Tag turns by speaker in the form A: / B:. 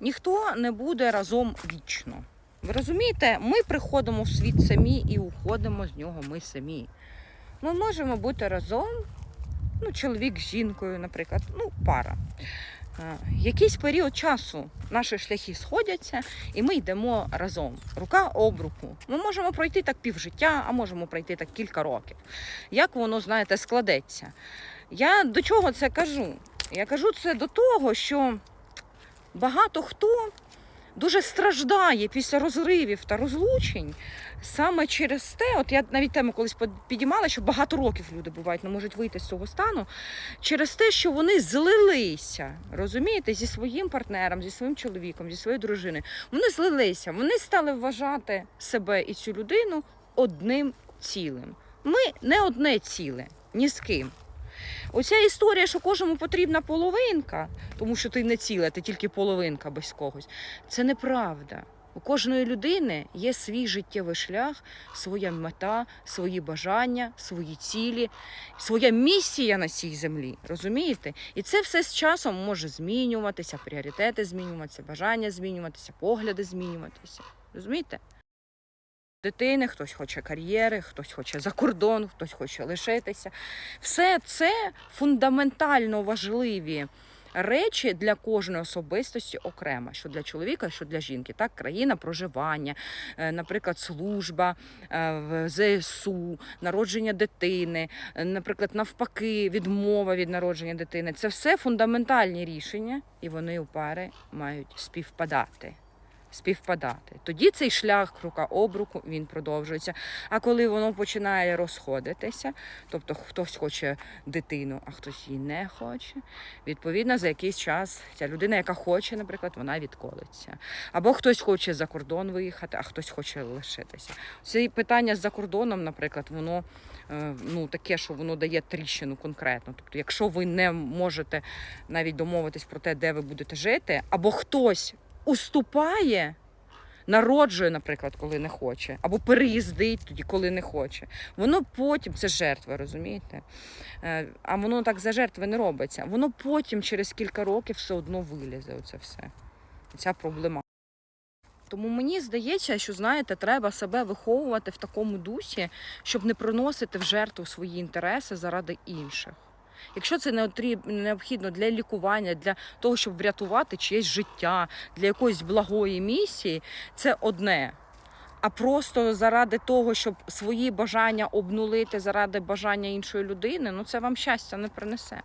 A: ніхто не буде разом вічно. Ви розумієте, ми приходимо в світ самі і уходимо з нього ми самі. Ми можемо бути разом, ну, чоловік з жінкою, наприклад, ну, пара. Е, Якийсь період часу наші шляхи сходяться, і ми йдемо разом, рука об руку. Ми можемо пройти так півжиття, а можемо пройти так кілька років. Як воно, знаєте, складеться? Я до чого це кажу? Я кажу це до того, що багато хто дуже страждає після розривів та розлучень саме через те, от я навіть тему колись підіймала, що багато років люди бувають, не можуть вийти з цього стану, через те, що вони злилися, розумієте, зі своїм партнером, зі своїм чоловіком, зі своєю дружиною. Вони злилися, вони стали вважати себе і цю людину одним цілим. Ми не одне ціле, ні з ким. Оця історія, що кожному потрібна половинка, тому що ти не ціла, ти тільки половинка без когось. Це неправда. У кожної людини є свій життєвий шлях, своя мета, свої бажання, свої цілі, своя місія на цій землі. Розумієте? І це все з часом може змінюватися, пріоритети змінюватися, бажання змінюватися, погляди змінюватися. Розумієте? Дитини, хтось хоче кар'єри, хтось хоче за кордон, хтось хоче лишитися. Все це фундаментально важливі речі для кожної особистості окремо, що для чоловіка, що для жінки. Так, країна проживання, е, наприклад, служба е, в ЗСУ, народження дитини, е, наприклад, навпаки, відмова від народження дитини. Це все фундаментальні рішення, і вони у пари мають співпадати. Співпадати. Тоді цей шлях рука об руку він продовжується. А коли воно починає розходитися, тобто хтось хоче дитину, а хтось її не хоче, відповідно за якийсь час ця людина, яка хоче, наприклад, вона відколиться. Або хтось хоче за кордон виїхати, а хтось хоче лишитися. Це питання за кордоном, наприклад, воно е, ну таке, що воно дає тріщину конкретно. Тобто, якщо ви не можете навіть домовитись про те, де ви будете жити, або хтось уступає. Народжує, наприклад, коли не хоче, або переїздить тоді, коли не хоче. Воно потім це жертва, розумієте? Е, А воно так за жертви не робиться. Воно потім, через кілька років, все одно вилізе. Оце все. Ця проблема. Тому мені здається, що знаєте, треба себе виховувати в такому дусі, щоб не приносити в жертву свої інтереси заради інших. Якщо це необхідно для лікування, для того, щоб врятувати чиєсь життя, для якоїсь благої місії, це одне. А просто заради того, щоб свої бажання обнулити заради бажання іншої людини, ну це вам щастя не принесе.